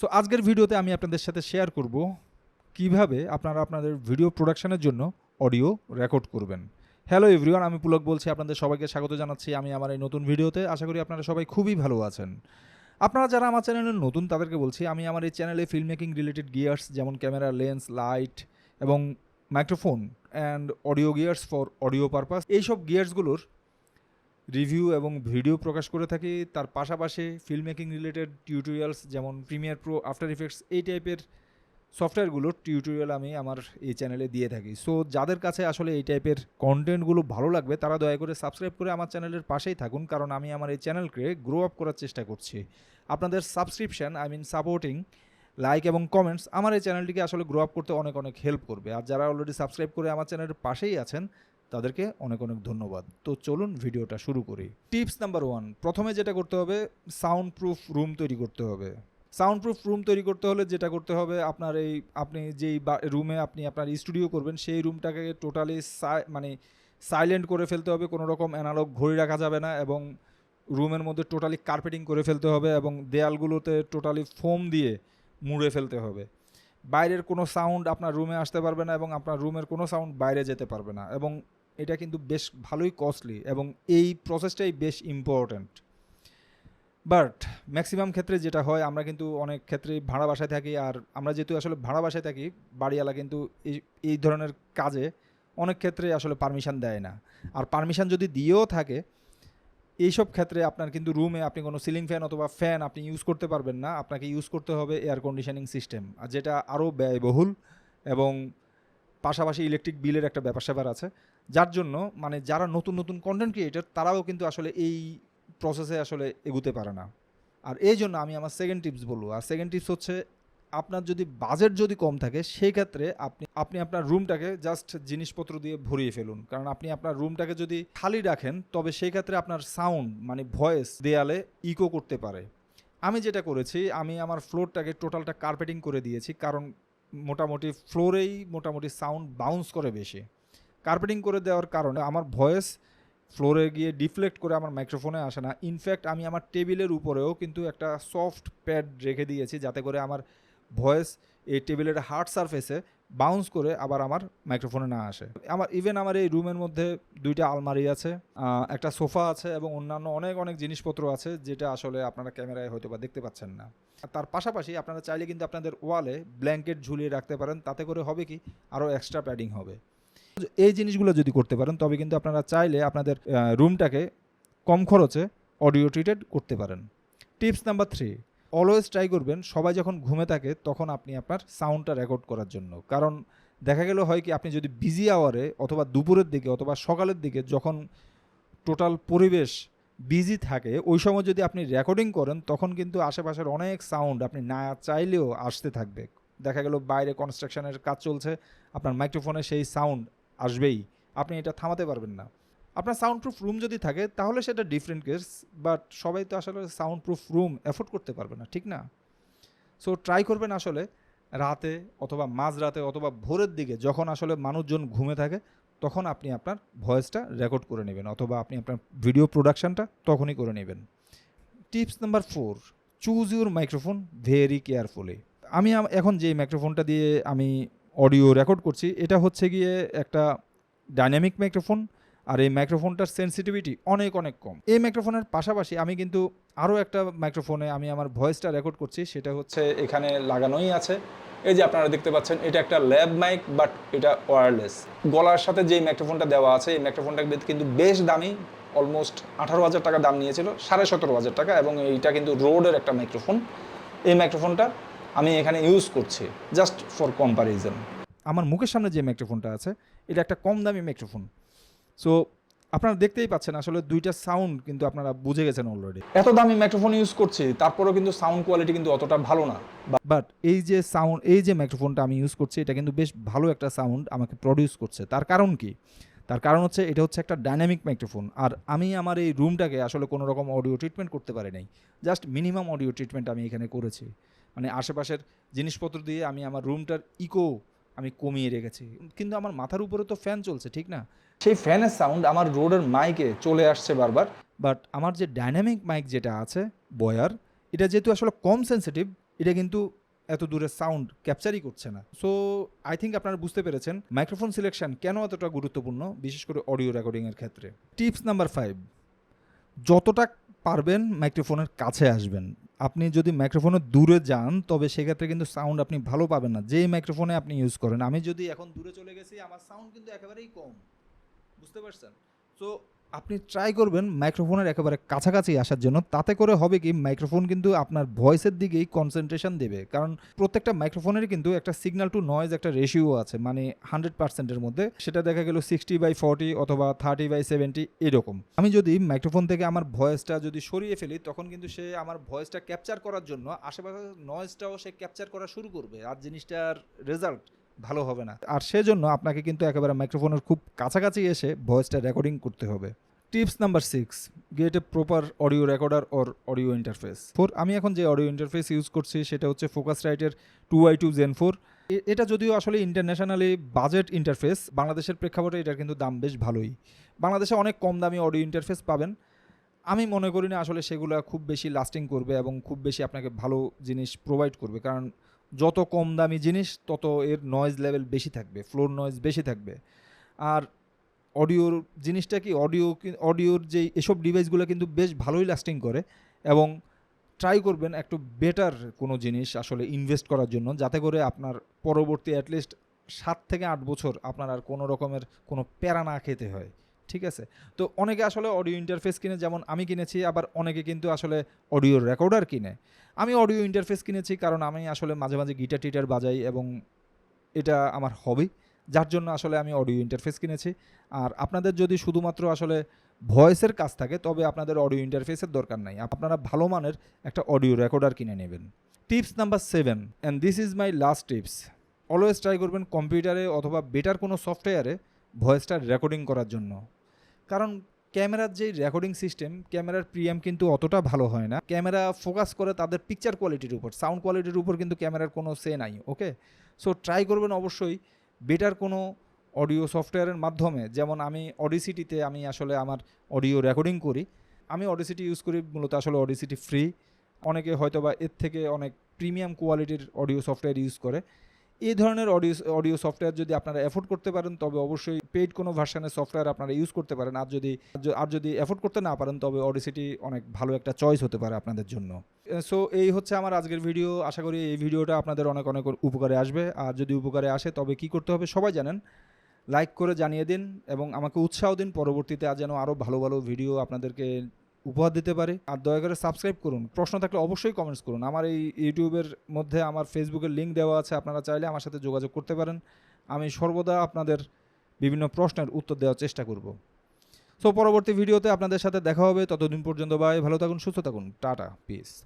So আজকের ভিডিওতে আমি আপনাদের সাথে শেয়ার করব কীভাবে আপনারা আপনাদের ভিডিও প্রোডাকশনের জন্য অডিও রেকর্ড করবেন। হ্যালো এভরিওয়ান আমি পুলক বলছি, আপনাদের সবাইকে স্বাগত জানাচ্ছি। আমি আমার এই নতুন ভিডিওতে, আশা করি আপনারা সবাই খুবই ভালো আছেন। আপনারা যারা আমার চ্যানেলে নতুন, তাদেরকে বলছি, আমি আমার এই চ্যানেলে ফিল্ম মেকিং রিলেটেড গিয়ার্স যেমন ক্যামেরা লেন্স লাইট এবং microphone and audio gears for audio purpose এইসব গিয়ার্সগুলোর রিভিউ এবং ভিডিও প্রকাশ করে থাকি। তার পাশাপাশি ফিল্ম মেকিং রিলেটেড টিউটোরিয়ালস যেমন প্রিমিয়ার প্রো আফটার ইফেক্টস এই টাইপের সফটওয়্যারগুলোর টিউটোরিয়াল আমি আমার এই চ্যানেলে দিয়ে থাকি। সো যাদের কাছে আসলে এই টাইপের কন্টেন্টগুলো ভালো লাগবে, তারা দয়া করে সাবস্ক্রাইব করে আমার চ্যানেলের পাশেই থাকুন, কারণ আমি আমার এই চ্যানেলকে গ্রো আপ করার চেষ্টা করছি। আপনাদের subscription I mean supporting like এবং কমেন্টস আমার এই চ্যানেলটিকে আসলে গ্রো আপ করতে অনেক অনেক হেল্প করবে। আর যারা অলরেডি সাবস্ক্রাইব করে আমার চ্যানেলের পাশেই আছেন তাদেরকে অনেক অনেক ধন্যবাদ। তো চলুন ভিডিওটা শুরু করি। টিপস নাম্বার ওয়ান, প্রথমে যেটা করতে হবে সাউন্ড প্রুফ রুম তৈরি করতে হবে। সাউন্ড প্রুফ রুম তৈরি করতে হলে যেটা করতে হবে, আপনার এই, আপনি যেই রুমে আপনি আপনার স্টুডিও করবেন, সেই রুমটাকে টোটালি মানে সাইলেন্ট করে ফেলতে হবে, কোনো রকম অ্যানালগ ঘড়ি রাখা যাবে না এবং রুমের মধ্যে টোটালি কার্পেটিং করে ফেলতে হবে এবং দেয়ালগুলোতে টোটালি ফোম দিয়ে মুড়ে ফেলতে হবে। বাইরের কোনো সাউন্ড আপনার রুমে আসতে পারবে না এবং আপনার রুমের কোনো সাউন্ড বাইরে যেতে পারবে না এবং এটা কিন্তু বেশ ভালোই কস্টলি এবং এই প্রসেসটাই বেশ ইম্পর্ট্যান্ট বাট ম্যাক্সিমাম ক্ষেত্রে যেটা হয়, আমরা কিন্তু অনেক ক্ষেত্রে ভাড়া বাসায় থাকি আর আমরা যেহেতু আসলে ভাড়া বাসায় থাকি, বাড়িওয়ালা কিন্তু এই এই ধরনের কাজে অনেক ক্ষেত্রে আসলে পারমিশন দেয় না। আর পারমিশন যদি দিয়েও থাকে, এইসব ক্ষেত্রে আপনার কিন্তু রুমে আপনি কোনো সিলিং ফ্যান অথবা ফ্যান আপনি ইউজ করতে পারবেন না। আপনাকে ইউজ করতে হবে এয়ার কন্ডিশনিং সিস্টেম আর যেটা আরও ব্যয়বহুল এবং পাশাপাশি ইলেকট্রিক বিলের একটা ব্যাপার স্যাপার আছে। যার জন্য মানে যারা নতুন নতুন কন্টেন্ট ক্রিয়েটার তারাও কিন্তু আসলে এই প্রসেসে আসলে এগুতে পারে না। আর এই জন্য আমি আমার সেকেন্ড টিপস বলব। আর সেকেন্ড টিপস হচ্ছে আপনার যদি বাজেট যদি কম থাকে, সেই ক্ষেত্রে আপনি আপনি আপনার রুমটাকে জাস্ট জিনিসপত্র দিয়ে ভরিয়ে ফেলুন। কারণ আপনি আপনার রুমটাকে যদি খালি রাখেন, তবে সেই ক্ষেত্রে আপনার সাউন্ড মানে ভয়েস দেয়ালে ইকো করতে পারে। আমি যেটা করেছি, আমি আমার ফ্লোরটাকে টোটালটা কার্পেটিং করে দিয়েছি। কারণ মোটামুটি ফ্লোরেই মোটামুটি সাউন্ড বাউন্স করে বেশি। কার্পেটিং করে দেওয়ার কারণে আমার ভয়েস ফ্লোরে গিয়ে ডিফ্লেক্ট করে আমার মাইক্রোফোনে আসে না। ইনফ্যাক্ট আমি আমার টেবিলের উপরেও কিন্তু একটা সফট প্যাড রেখে দিয়েছি যাতে করে আমার ভয়েস এই টেবিলের হার্ড সারফেসে বাউন্স করে আবার আমার মাইক্রোফোনে না আসে। আমার ইভেন আমার এই রুমের মধ্যে দুইটা আলমারি আছে একটা সোফা আছে এবং অন্যান্য অনেক অনেক জিনিসপত্র আছে যেটা আসলে আপনারা ক্যামেরায় হয়তো বা দেখতে পাচ্ছেন না। তার পাশাপাশি আপনারা চাইলে কিন্তু আপনাদের ওয়ালে ব্ল্যাঙ্কেট ঝুলিয়ে রাখতে পারেন, তাতে করে হবে কি? আরও এক্সট্রা প্যাডিং হবে। এই জিনিসগুলো যদি করতে পারেন, তবে কিন্তু আপনারা চাইলে আপনাদের রুমটাকে কম খরচে অডিও ট্রিটেড করতে পারেন। Tips number three always try করবেন, সবাই যখন ঘুমে থাকে তখন আপনি আপনার সাউন্ডটা রেকর্ড করার জন্য। কারণ দেখা গেল হয় কি, আপনি যদি বিজি আওয়ারে অথবা দুপুরের দিকে অথবা সকালের দিকে যখন টোটাল পরিবেশ বিজি থাকে, ওই সময় যদি আপনি রেকর্ডিং করেন, তখন কিন্তু আশেপাশের অনেক সাউন্ড আপনি না চাইলেও আসতে থাকবে। দেখা গেল বাইরে কনস্ট্রাকশনের কাজ চলছে, আপনার মাইক্রোফোনে সেই সাউন্ড আসবেই। আপনি এটা থামাতে পারবেন না। আপনার সাউন্ড প্রুফ রুম যদি থাকে, তাহলে সেটা ডিফারেন্ট কেস বাট সবাই তো আসলে সাউন্ড প্রুফ রুম অ্যাফোর্ড করতে পারবে না, ঠিক না? সো ট্রাই করবেন আসলে রাতে অথবা মাঝরাতে অথবা ভোরের দিকে যখন আসলে মানুষজন ঘুমে থাকে, তখন আপনি আপনার ভয়েসটা রেকর্ড করে নেবেন, অথবা আপনি আপনার ভিডিও প্রোডাকশানটা তখনই করে নেবেন। Tips number four choose your microphone very carefully আমি এখন যে মাইক্রোফোনটা দিয়ে আমি অডিও রেকর্ড করছি, এটা হচ্ছে গিয়ে একটা ডাইনামিক মাইক্রোফোন আর এই মাইক্রোফোনটার সেন্সিটিভিটি অনেক অনেক কম। এই মাইক্রোফোনের পাশাপাশি আমি কিন্তু আরও একটা মাইক্রোফোনে আমি আমার ভয়েসটা রেকর্ড করছি, সেটা হচ্ছে এখানে লাগানোই আছে। এই যে আপনারা দেখতে পাচ্ছেন, এটা একটা ল্যাব মাইক বাট এটা ওয়্যারলেস গলার সাথে যে মাইক্রোফোনটা দেওয়া আছে, এই মাইক্রোফোনটা কিন্তু বেশ দামি অলমোস্ট আঠারো হাজার টাকা দাম নিয়েছিল, সাড়ে সতেরো হাজার টাকা, এবং এইটা কিন্তু রোডের একটা মাইক্রোফোন এই মাইক্রোফোনটা আমি এখানে ইউজ করছি জাস্ট ফর কম্পারিজন আমার মুখের সামনে যে মাইক্রোফোনটা আছে, এটা একটা কম দামি মাইক্রোফোন সো আপনারা দেখতেই পাচ্ছেন আসলে দুইটা সাউন্ড কিন্তু আপনারা বুঝে গেছেন অলরেডি এত দামি মাইক্রোফোন ইউজ করছি তারপরেও কিন্তু সাউন্ড কোয়ালিটি কিন্তু অতটা ভালো না। বাট এই যে সাউন্ড এই যে মাইক্রোফোনটা আমি ইউজ করছি এটা কিন্তু বেশ ভালো একটা সাউন্ড আমাকে প্রডিউস করছে। তার কারণ কি? তার কারণ হচ্ছে এটা হচ্ছে একটা ডাইনামিক মাইক্রোফোন আর আমি আমার এই রুমটাকে আসলে কোনো রকম অডিও ট্রিটমেন্ট করতে পারি নাই। জাস্ট মিনিমাম অডিও ট্রিটমেন্ট আমি এখানে করেছি। মানে আশেপাশের জিনিসপত্র দিয়ে আমি আমার রুমটার ইকো আমি কমিয়ে রেখেছি। কিন্তু আমার মাথার উপরে তো ফ্যান চলছে ঠিক না? সেই ফ্যানের সাউন্ড আমার রোডের মাইকে চলে আসছে বারবার। বাট আমার যে ডাইনামিক মাইক যেটা আছে বয়ার এটা যেহেতু আসলে কম সেন্সিটিভ এটা কিন্তু এত দূরে সাউন্ড ক্যাপচারই করছে না। সো আই থিঙ্ক আপনারা বুঝতে পেরেছেন মাইক্রোফোন সিলেকশন কেন এতটা গুরুত্বপূর্ণ, বিশেষ করে অডিও রেকর্ডিংয়ের ক্ষেত্রে। টিপস নাম্বার ফাইভ যতটা পারবেন মাইক্রোফোনের কাছে আসবেন। আপনি যদি মাইক্রোফোনের দূরে যান, তবে সেক্ষেত্রে কিন্তু সাউন্ড আপনি ভালো পাবেন না। যেই মাইক্রোফোনে আপনি ইউজ করেন, আমি যদি এখন দূরে চলে গেছি, আমার সাউন্ড কিন্তু একেবারেই কম। বুঝতে পারছেন? তো আপনি ট্রাই করবেন মাইক্রোফোনের একেবারে কাছাকাছি আসার জন্য। তাতে করে হবে কি মাইক্রোফোন কিন্তু আপনার ভয়েসের দিকেই কনসেন্ট্রেশন দেবে। কারণ প্রত্যেকটা মাইক্রোফোনের কিন্তু একটা সিগন্যাল টু নয়েজ একটা রেশিও আছে মানে হান্ড্রেড পার্সেন্টের মধ্যে। সেটা দেখা গেল সিক্সটি বাই ফর্টি অথবা থার্টি বাই সেভেন্টি এরকম। আমি যদি মাইক্রোফোন থেকে আমার ভয়েসটা যদি সরিয়ে ফেলি, তখন কিন্তু সে আমার ভয়েসটা ক্যাপচার করার জন্য আশেপাশের নয়েজটাও সে ক্যাপচার করা শুরু করবে। আর জিনিসটার রেজাল্ট ভালো হবে না। আর সেজন্য আপনাকে কিন্তু একেবারে মাইক্রোফোনের খুব কাছাকাছি এসে ভয়েসটা রেকর্ডিং করতে হবে। Tips number six get a proper audio recorder or audio interface for আমি এখন যে অডিও ইন্টারফেস ইউজ করছি সেটা হচ্ছে ফোকাস রাইটের two I two gen four এটা যদিও আসলে ইন্টারন্যাশনালি বাজেট ইন্টারফেস বাংলাদেশের প্রেক্ষাপটে এটার কিন্তু দাম বেশ ভালোই। বাংলাদেশে অনেক কম দামি অডিও ইন্টারফেস পাবেন। আমি মনে করি না আসলে সেগুলো খুব বেশি লাস্টিং করবে এবং খুব বেশি আপনাকে ভালো জিনিস প্রোভাইড করবে। কারণ যত কম দামি জিনিস, তত এর নয়েজ লেভেল বেশি থাকবে ফ্লোর নয়েজ বেশি থাকবে। আর অডিওর জিনিসটা কি অডিও অডিওর যে এসব ডিভাইসগুলো কিন্তু বেশ ভালোই লাস্টিং করে এবং ট্রাই করবেন একটু বেটার কোনো জিনিস আসলে ইনভেস্ট করার জন্য, যাতে করে আপনার পরবর্তী অ্যাটলিস্ট সাত থেকে আট বছর আপনার আর কোনো রকমের কোনো প্যারা না খেতে হয়। ঠিক আছে? তো অনেকে আসলে অডিও ইন্টারফেস কিনে, যেমন আমি কিনেছি, আবার অনেকে কিন্তু আসলে অডিও রেকর্ডার কিনে। আমি অডিও ইন্টারফেস কিনেছি কারণ আমি আসলে মাঝে মাঝে গিটার টিটার বাজাই এবং এটা আমার হবি যার জন্য আসলে আমি অডিও ইন্টারফেস কিনেছি। আর আপনাদের যদি শুধুমাত্র আসলে ভয়েসের কাজ থাকে, তবে আপনাদের অডিও ইন্টারফেসের দরকার নাই। আপনারা ভালো মানের একটা অডিও রেকর্ডার কিনে নেবেন। Tips number seven and this is my last tips always try করবেন কম্পিউটারে অথবা বেটার কোনো সফটওয়্যারে ভয়েসটা রেকর্ডিং করার জন্য। কারণ ক্যামেরার যে রেকর্ডিং সিস্টেম ক্যামেরার প্রিয়াম কিন্তু অতটা ভালো হয় না। ক্যামেরা ফোকাস করে তাদের পিকচার কোয়ালিটির উপর সাউন্ড কোয়ালিটির উপর কিন্তু ক্যামেরার কোনো সে নাই ওকে সো ট্রাই করবেন অবশ্যই বেটার কোনো অডিও সফটওয়্যারের মাধ্যমে। যেমন আমি অডিসিটিতে আমি আসলে আমার অডিও রেকর্ডিং করি। আমি অডিসিটি ইউজ করি, মূলত আসলে অডিসিটি ফ্রি অনেকে হয়তো বা এর থেকে অনেক প্রিমিয়াম কোয়ালিটির অডিও সফটওয়্যার ইউজ করে। এই ধরনের অডিও অডিও সফটওয়্যার যদি আপনারা অ্যাফোর্ড করতে পারেন, তবে অবশ্যই পেইড কোনো ভার্সানের সফটওয়্যার আপনারা ইউজ করতে পারেন। আর যদি আর যদি অ্যাফোর্ড করতে না পারেন, তবে অডিসিটি অনেক ভালো একটা চয়েস হতে পারে আপনাদের জন্য। সো এই হচ্ছে আমার আজকের ভিডিও আশা করি এই ভিডিওটা আপনাদের অনেক অনেক উপকারে আসবে। আর যদি উপকারে আসে, তবে কি করতে হবে সবাই জানেন। লাইক করে জানিয়ে দিন এবং আমাকে উৎসাহ দিন। পরবর্তীতে আর যেন আরও ভালো ভালো ভিডিও আপনাদেরকে উপহার দিতে পারে। আর দয়া করে সাবস্ক্রাইব করুন। প্রশ্ন থাকলে অবশ্যই কমেন্টস করুন। আমার এই ইউটিউবের মধ্যে আমার ফেসবুকের লিঙ্ক দেওয়া আছে। আপনারা চাইলে আমার সাথে যোগাযোগ করতে পারেন। আমি সর্বদা আপনাদের বিভিন্ন প্রশ্নের উত্তর দেওয়ার চেষ্টা করব। সো পরবর্তী ভিডিওতে আপনাদের সাথে দেখা হবে। ততদিন পর্যন্ত বাই ভালো থাকুন, সুস্থ থাকুন। Tata piece